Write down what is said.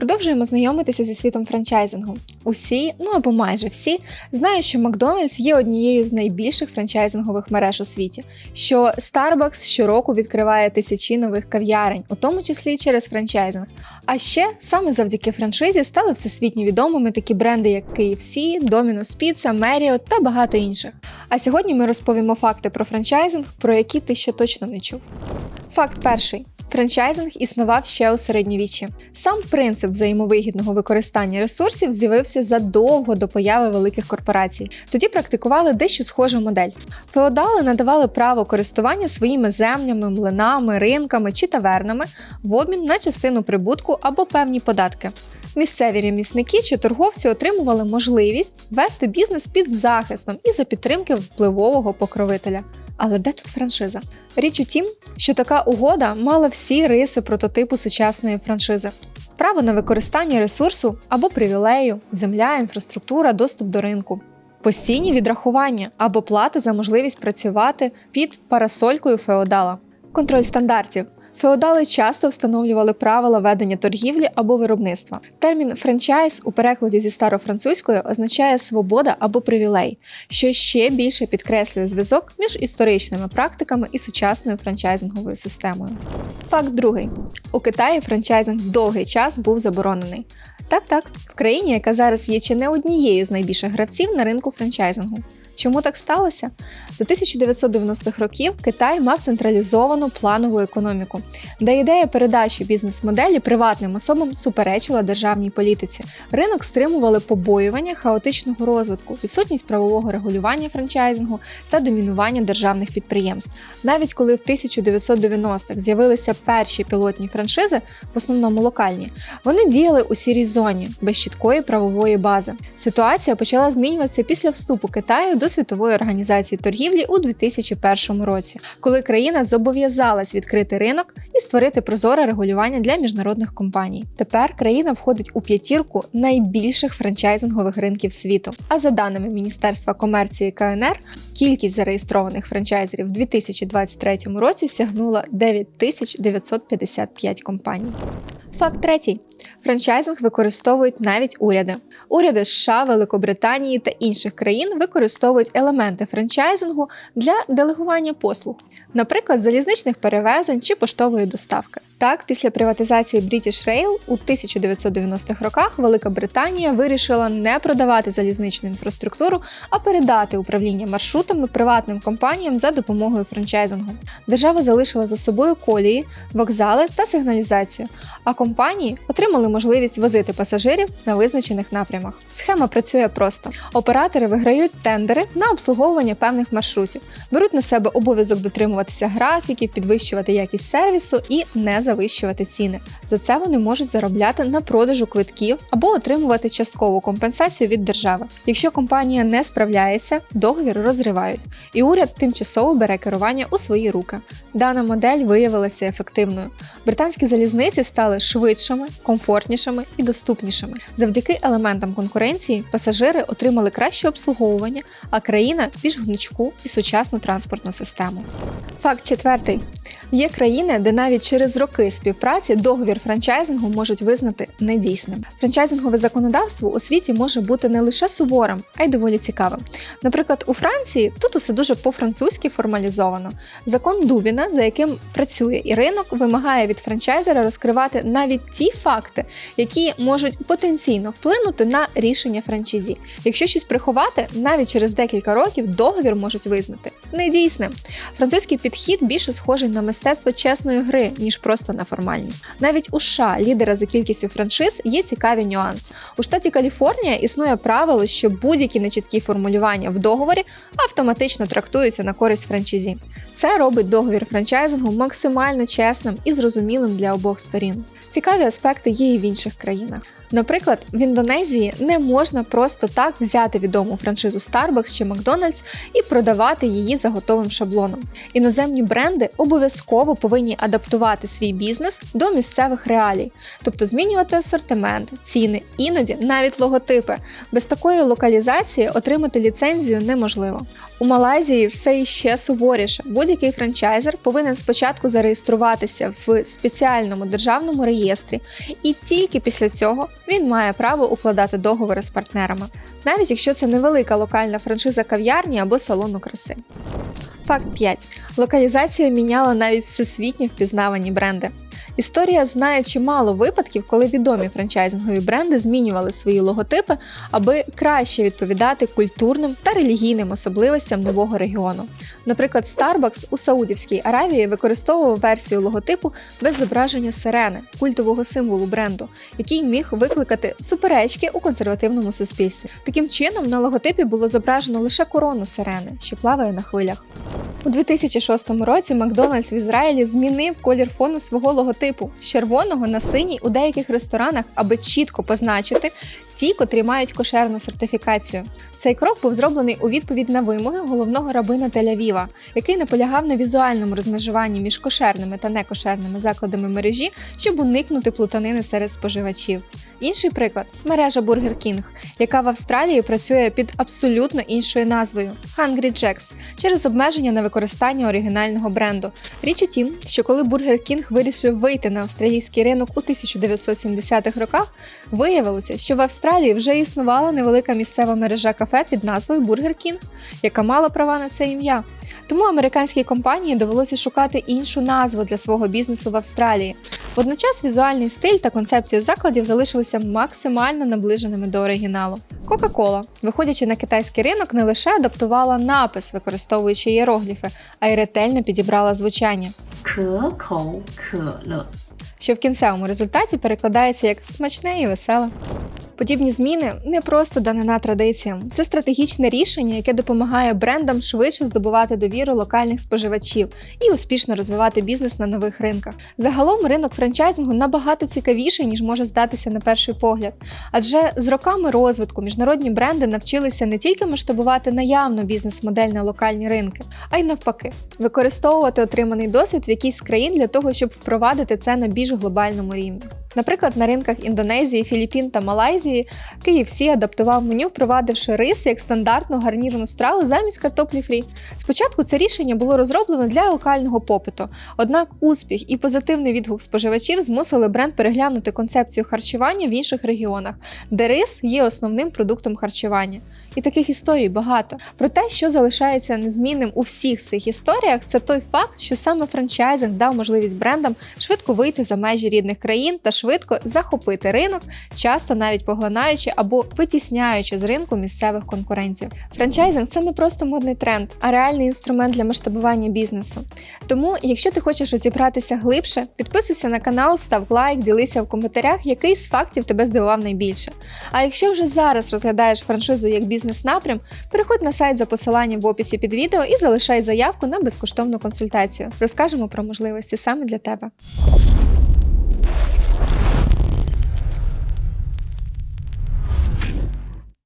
Продовжуємо знайомитися зі світом франчайзингу. Усі, ну або майже всі, знають, що Макдональдс є однією з найбільших франчайзингових мереж у світі, що Starbucks щороку відкриває тисячі нових кав'ярень, у тому числі через франчайзинг. А ще саме завдяки франшизі стали всесвітньо відомими такі бренди, як KFC, Domino's Pizza, Marriott та багато інших. А сьогодні ми розповімо факти про франчайзинг, про які ти ще точно не чув. Факт перший. Франчайзинг існував ще у середньовіччі. Сам принцип взаємовигідного використання ресурсів з'явився задовго до появи великих корпорацій. Тоді практикували дещо схожу модель. Феодали надавали право користування своїми землями, млинами, ринками чи тавернами в обмін на частину прибутку або певні податки. Місцеві ремісники чи торговці отримували можливість вести бізнес під захистом і за підтримки впливового покровителя. Але де тут франшиза? Річ у тім, що така угода мала всі риси прототипу сучасної франшизи. Право на використання ресурсу або привілею, земля, інфраструктура, доступ до ринку, постійні відрахування або плата за можливість працювати під парасолькою феодала, контроль стандартів. Феодали часто встановлювали правила ведення торгівлі або виробництва. Термін франчайз у перекладі зі старофранцузької означає свобода або привілей, що ще більше підкреслює зв'язок між історичними практиками і сучасною франчайзинговою системою. Факт другий: у Китаї франчайзинг довгий час був заборонений. Так, так, в країні, яка зараз є чи не однією з найбільших гравців на ринку франчайзингу. Чому так сталося? До 1990-х років Китай мав централізовану планову економіку, де ідея передачі бізнес-моделі приватним особам суперечила державній політиці. Ринок стримували побоювання хаотичного розвитку, відсутність правового регулювання франчайзингу та домінування державних підприємств. Навіть коли в 1990-х з'явилися перші пілотні франшизи, в основному локальні, вони діяли у сірій зоні без чіткої правової бази. Ситуація почала змінюватися після вступу Китаю до Світової організації торгівлі у 2001 році, коли країна зобов'язалась відкрити ринок і створити прозоре регулювання для міжнародних компаній. Тепер країна входить у п'ятірку найбільших франчайзингових ринків світу. А за даними Міністерства комерції КНР, кількість зареєстрованих франчайзерів в 2023 році сягнула 9955 компаній. Факт третій. Франчайзинг використовують навіть уряди. Уряди США, Великобританії та інших країн використовують елементи франчайзингу для делегування послуг, наприклад, залізничних перевезень чи поштової доставки. Так, після приватизації British Rail у 1990-х роках Велика Британія вирішила не продавати залізничну інфраструктуру, а передати управління маршрутами приватним компаніям за допомогою франчайзингу. Держава залишила за собою колії, вокзали та сигналізацію, а компанії отримали можливість возити пасажирів на визначених напрямах. Схема працює просто: оператори виграють тендери на обслуговування певних маршрутів, беруть на себе обов'язок дотримуватися графіків, підвищувати якість сервісу і не завищувати ціни. За це вони можуть заробляти на продажу квитків або отримувати часткову компенсацію від держави. Якщо компанія не справляється, договір розривають, і уряд тимчасово бере керування у свої руки. Дана модель виявилася ефективною. Британські залізниці стали швидшими, комфортнішими і доступнішими. Завдяки елементам конкуренції пасажири отримали краще обслуговування, а країна більш гнучку і сучасну транспортну систему. Факт четвертий. Є країни, де навіть через роки співпраці договір франчайзингу можуть визнати недійсним. Франчайзингове законодавство у світі може бути не лише суворим, а й доволі цікавим. Наприклад, у Франції тут усе дуже по-французьки формалізовано. Закон Дубіна, за яким працює і ринок, вимагає від франчайзера розкривати навіть ті факти, які можуть потенційно вплинути на рішення франчайзі. Якщо щось приховати, навіть через декілька років договір можуть визнати недійсним. Французький підхід більше схожий на мистецтво чесної гри, ніж просто на формальність. Навіть у США, лідера за кількістю франшиз, є цікаві нюанси. У штаті Каліфорнія існує правило, що будь-які нечіткі формулювання в договорі автоматично трактуються на користь франчайзі. Це робить договір франчайзингу максимально чесним і зрозумілим для обох сторін. Цікаві аспекти є і в інших країнах. Наприклад, в Індонезії не можна просто так взяти відому франшизу Starbucks чи McDonald's і продавати її за готовим шаблоном. Іноземні бренди обов'язково повинні адаптувати свій бізнес до місцевих реалій, тобто змінювати асортимент, ціни, іноді навіть логотипи. Без такої локалізації отримати ліцензію неможливо. У Малайзії все іще суворіше. Будь-який франчайзер повинен спочатку зареєструватися в спеціальному державному реєстрі, і тільки після цього він має право укладати договори з партнерами, навіть якщо це невелика локальна франшиза кав'ярні або салону краси. Факт 5. Локалізація міняла навіть всесвітньо впізнавані бренди. Історія знає чимало випадків, коли відомі франчайзингові бренди змінювали свої логотипи, аби краще відповідати культурним та релігійним особливостям нового регіону. Наприклад, Starbucks у Саудівській Аравії використовував версію логотипу без зображення сирени, культового символу бренду, який міг викликати суперечки у консервативному суспільстві. Таким чином, на логотипі було зображено лише корону сирени, що плаває на хвилях. У 2006 році Макдональдс в Ізраїлі змінив колір фону свого логотипу. З червоного на синій у деяких ресторанах, аби чітко позначити ті, котрі мають кошерну сертифікацію. Цей крок був зроблений у відповідь на вимоги головного рабина Тель-Авіва, який наполягав на візуальному розмежуванні між кошерними та некошерними закладами мережі, щоб уникнути плутанини серед споживачів. Інший приклад мережа Burger King, яка в Австралії працює під абсолютно іншою назвою Hungry Jacks через обмеження на використання оригінального бренду. Річ у тім, що коли Burger King вирішив вийти на австралійський ринок у 1970-х роках, виявилося, що в Австралії Австралії вже існувала невелика місцева мережа кафе під назвою Бургер Кінг, яка мала права на це ім'я. Тому американській компанії довелося шукати іншу назву для свого бізнесу в Австралії. Водночас візуальний стиль та концепція закладів залишилися максимально наближеними до оригіналу. Кока-Кола, виходячи на китайський ринок, не лише адаптувала напис, використовуючи іерогліфи, а й ретельно підібрала звучання. Що в кінцевому результаті перекладається як смачне і веселе. Подібні зміни не просто данина традиціям, це стратегічне рішення, яке допомагає брендам швидше здобувати довіру локальних споживачів і успішно розвивати бізнес на нових ринках. Загалом ринок франчайзингу набагато цікавіший, ніж може здатися на перший погляд. Адже з роками розвитку міжнародні бренди навчилися не тільки масштабувати наявну бізнес-модель на локальні ринки, а й навпаки, використовувати отриманий досвід в якійсь країн для того, щоб впровадити це на більш глобальному рівні. Наприклад, на ринках Індонезії, Філіппін та Малайзії KFC адаптував меню, впровадивши рис як стандартну гарнірну страву замість картоплі фрі. Спочатку це рішення було розроблено для локального попиту, однак успіх і позитивний відгук споживачів змусили бренд переглянути концепцію харчування в інших регіонах, де рис є основним продуктом харчування. І таких історій багато. Проте, що залишається незмінним у всіх цих історіях, це той факт, що саме франчайзинг дав можливість брендам швидко вийти за межі рідних країн та швидко захопити ринок, часто навіть поглинаючи або витісняючи з ринку місцевих конкурентів. Франчайзинг це не просто модний тренд, а реальний інструмент для масштабування бізнесу. Тому, якщо ти хочеш розібратися глибше, підписуйся на канал, став лайк, ділися в коментарях, який з фактів тебе здивував найбільше. А якщо вже зараз розглядаєш франшизу як бізнес-напрям, переходь на сайт за посиланням в описі під відео і залишай заявку на безкоштовну консультацію. Розкажемо про можливості саме для тебе.